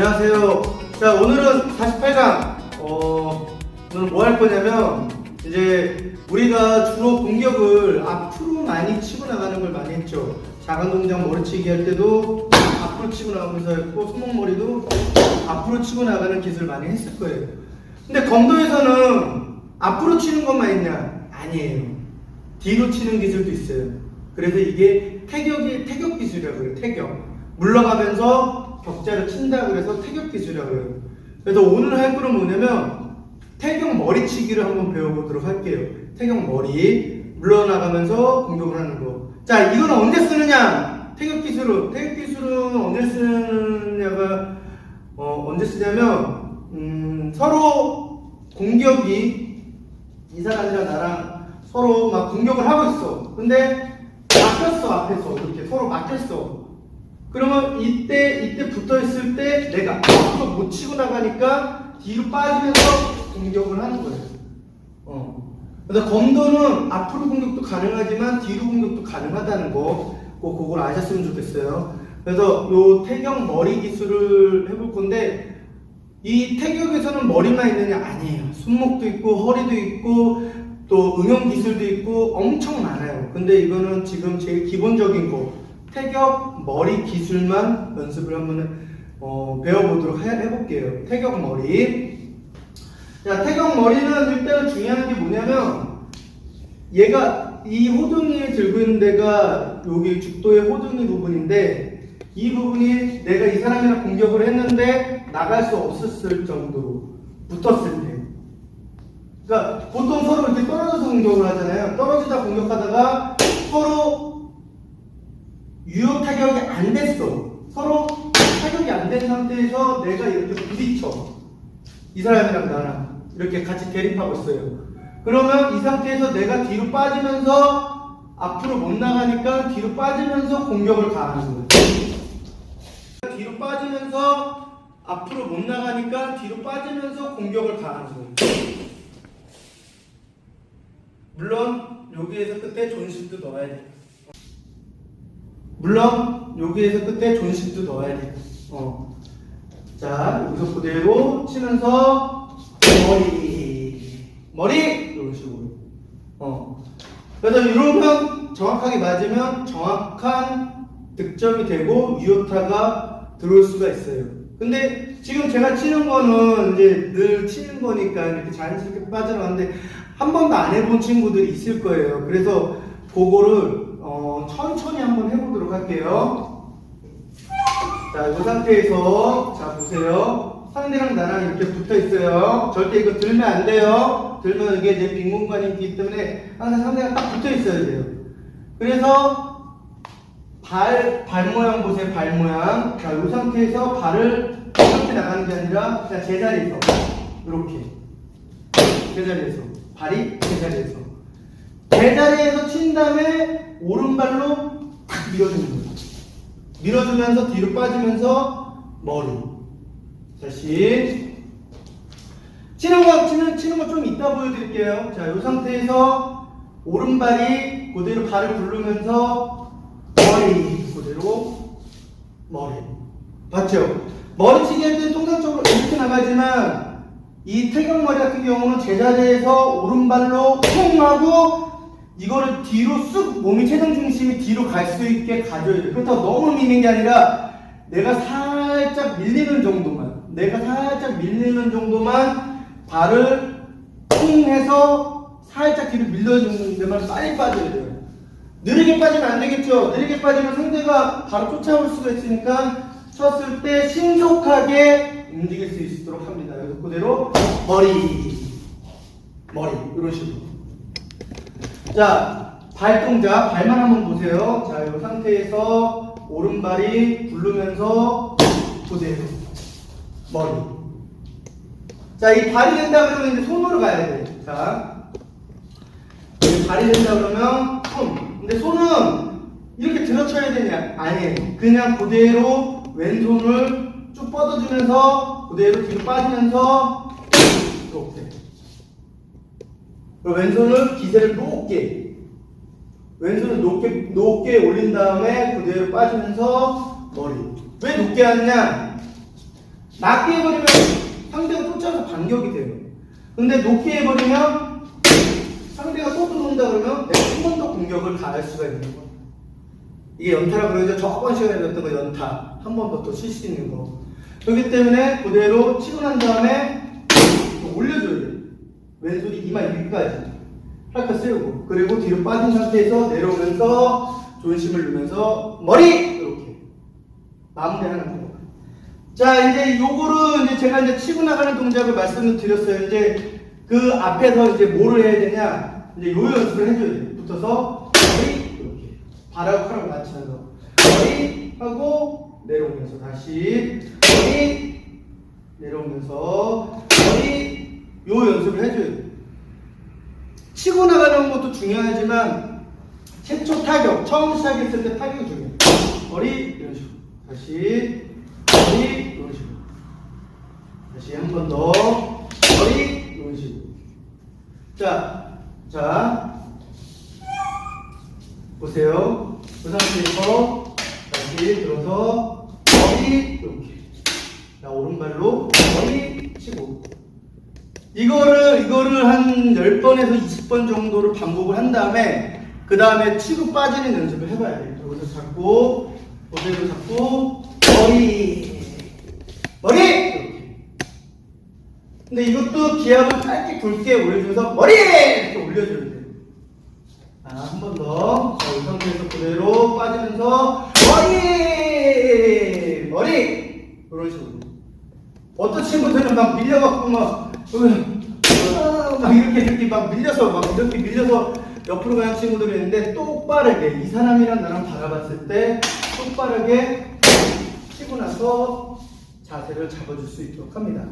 안녕하세요. 자, 오늘은 48강. 어, 오늘 뭐 할 거냐면, 이제 우리가 주로 공격을 앞으로 많이 치고 나가는 걸 많이 했죠. 작은 동작 머리치기 할 때도 앞으로 치고 나가면서 했고, 손목머리도 앞으로 치고 나가는 기술 많이 했을 거예요. 근데 검도에서는 앞으로 치는 것만 있냐? 아니에요. 뒤로 치는 기술도 있어요. 그래서 이게 태격이 태격 기술이라고 해요. 태격. 물러가면서 격자를 친다 그래서 태격 기술이라고 해요. 그래서 오늘 할 거는 뭐냐면 태격 머리치기를 한번 배워보도록 할게요. 태격 머리 물러나가면서 공격을 하는 거. 자, 이거는 언제 쓰느냐? 태격 기술은 태격 기술은 언제 쓰느냐가 어, 언제 쓰냐면 음, 서로 공격이 이 사람이랑 나랑 서로 막 공격을 하고 있어. 근데 막혔어 앞에서 이렇게 서로 막혔어. 그러면 이때 이때 붙어 있을 때 내가 앞으로 못 치고 나가니까 뒤로 빠지면서 공격을 하는 거예요. 어. 그래서 검도는 앞으로 공격도 가능하지만 뒤로 공격도 가능하다는 거, 꼭 그걸 아셨으면 좋겠어요. 그래서 요 태격 머리 기술을 해볼 건데 이 태격에서는 머리만 있느냐 아니에요. 손목도 있고 허리도 있고 또 응용 기술도 있고 엄청 많아요. 근데 이거는 지금 제일 기본적인 거 태격 머리 기술만 연습을 한번 어, 배워보도록 해, 해볼게요. 태격 머리. 자, 태격 머리는 일단 중요한 게 뭐냐면 얘가 이 호둥이 들고 있는 데가 여기 죽도의 호둥이 부분인데 이 부분이 내가 이 사람이랑 공격을 했는데 나갈 수 없었을 정도로 붙었을 때. 그러니까 보통 서로 이렇게 떨어져서 공격을 하잖아요. 떨어지다 공격하다가 유효 타격이 안 됐어. 서로 타격이 안 된 상태에서 내가 이렇게 부딪혀. 이 사람이랑 나랑 이렇게 같이 대립하고 있어요. 그러면 이 상태에서 내가 뒤로 빠지면서 앞으로 못 나가니까 뒤로 빠지면서 공격을 가하는 거예요. 뒤로 빠지면서 앞으로 못 나가니까 뒤로 빠지면서 공격을 가하는 거예요. 물론 여기에서 끝에 존심도 넣어야 돼. 물론 여기에서 끝에 존심도 넣어야 돼. 어. 자 여기서 그대로 치면서 머리 머리 이런 식으로. 어. 그래서 이러면 정확하게 맞으면 정확한 득점이 되고 유효타가 들어올 수가 있어요. 근데 지금 제가 치는 거는 이제 늘 치는 거니까 이렇게 자연스럽게 빠져나가는데 한 번도 안 해본 친구들이 있을 거예요. 그래서 그거를 어, 천천히 한번 해보도록 할게요. 자, 이 상태에서 자 보세요. 상대랑 나랑 이렇게 붙어 있어요. 절대 이거 들면 안 돼요. 들면 이게 내빈 공간이 있기 때문에 항상 상대가 딱 붙어 있어야 돼요. 그래서 발, 발 모양 보세요, 발 모양. 자, 이 상태에서 발을 이렇게 나가는 게 아니라 그냥 제자리에서. 이렇게. 제자리에서. 발이 제자리에서. 제자리에서 친 다음에 오른발로 탁 밀어주는 거예요. 밀어주면서 뒤로 빠지면서 머리. 다시. 치는 거, 치는, 치는 거 좀 이따 보여드릴게요. 자, 이 상태에서 오른발이 그대로 발을 굴르면서 머리. 그대로 머리. 봤죠? 머리치기 할 때는 통상적으로 이렇게 나가지만 이 태경머리 같은 경우는 제자리에서 오른발로 쿵 하고 이거를 뒤로 쑥 몸이 체중 중심이 뒤로 갈 수 있게 가져야 돼. 그렇다고 너무 미는 게 아니라 내가 살짝 밀리는 정도만 내가 살짝 밀리는 정도만 발을 쿵 해서 살짝 뒤로 밀려주는 데만 빨리 빠져야 돼요. 느리게 빠지면 안 되겠죠. 느리게 빠지면 상대가 바로 쫓아올 수가 있으니까 쳤을 때 신속하게 움직일 수 있도록 합니다. 그대로 머리, 머리 이런 식으로. 자, 발 동작, 발만 한번 보세요. 자, 이 상태에서 오른발이 굴르면서 그대로 머리. 자, 이 발이 된다 그러면 이제 손으로 가야 돼. 자, 발이 된다 그러면 손. 근데 손은 이렇게 들어쳐야 되냐? 아니에요. 그냥 그대로 왼손을 쭉 뻗어주면서 그대로 뒤로 빠지면서 이렇게. 왼손을 기세를 높게 왼손을 높게 높게 올린 다음에 그대로 빠지면서 머리. 왜 높게 하느냐? 낮게 해버리면 상대가 쫓아서 반격이 돼요. 근데 높게 해버리면 상대가 또 들어온다 그러면 내가 한 번 더 공격을 가할 수가 있는 거예요. 이게 연타라고 그러죠. 저번 시간에 배웠던 거 연타. 한 번 더 또 칠 수 있는 거. 그렇기 때문에 그대로 치고 난 다음에 돼요. 왼손이 이마 위까지. 팔까 세우고. 그리고 뒤로 빠진 상태에서 내려오면서 존심을 누면서 머리! 이렇게. 마무리하는 거. 자, 이제 요거를 이제 제가 이제 치고 나가는 동작을 말씀을 드렸어요. 이제 그 앞에서 이제 뭐를 해야 되냐. 이제 요 연습을 해줘야 돼요. 붙어서 머리! 이렇게. 발하고 칼하고 맞추면서 머리! 하고 내려오면서 다시 머리! 내려오면서! 요 연습을 해줘야 돼요. 치고 나가는 것도 중요하지만 최초 타격, 처음 시작했을 때 타격이 중요해요. 머리 이런 식으로. 다시 머리 이런 식으로. 다시 한 번 더. 머리 이런 식으로. 자, 자. 보세요. 그 상태에서 다시 들어서 머리 이렇게. 자, 오른발로 머리 치고. 이거를 이거를 한 10번에서 20번 정도를 반복을 한 다음에 그 다음에 치고 빠지는 연습을 해봐야 돼요. 여기서 잡고 그대로 잡고 머리 머리 이렇게. 근데 이것도 기압을 짧게 굵게 올려주면서 머리 이렇게 올려줘야 돼요. 자, 한번 더. 자, 이 상태에서 그대로 빠지면서 머리 머리 이런 식으로. 어떤 친구들은 막 밀려갖고 막, 으, 막 이렇게 이렇게 막 밀려서 막 이렇게 밀려서 옆으로 가는 친구들이 있는데 똑바르게 이 사람이랑 나랑 바라봤을 때 똑바르게 치고 나서 자세를 잡아줄 수 있도록 합니다.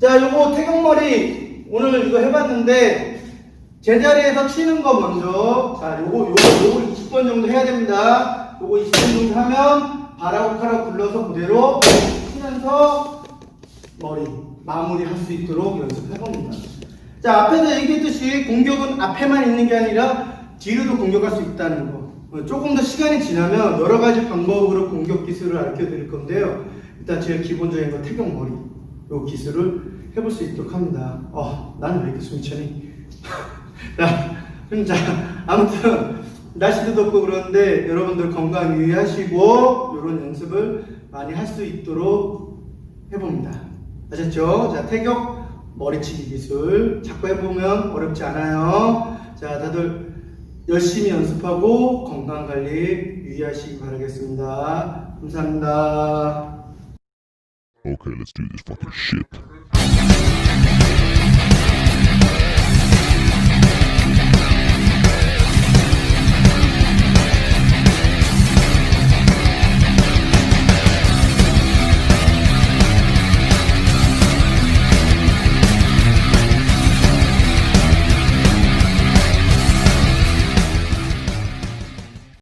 자, 요거 태극머리 오늘 이거 해봤는데 제자리에서 치는 거 먼저 자, 요거 요거 요거 20번 정도 해야 됩니다. 요거 20번 정도 하면 칼하고 굴러서 그대로 치면서 머리 마무리 할 수 있도록 연습해 봅니다. 자 앞에서 얘기했듯이 공격은 앞에만 있는 게 아니라 뒤로도 공격할 수 있다는 거. 어, 조금 더 시간이 지나면 여러 가지 방법으로 공격 기술을 알려 드릴 건데요. 일단 제일 기본적인 건 태경 머리 요 기술을 해볼 수 있도록 합니다. 어, 나는 왜 이렇게 숨이 차니? 자, 자, 아무튼 날씨도 덥고 그러는데 여러분들 건강 유의하시고 이런 연습을 많이 할 수 있도록 해봅니다. 아셨죠? 자, 태격 머리치기 기술 자꾸 해보면 어렵지 않아요. 자, 다들 열심히 연습하고 건강 관리 유의하시기 바라겠습니다. 감사합니다. Okay, let's do this fucking shit.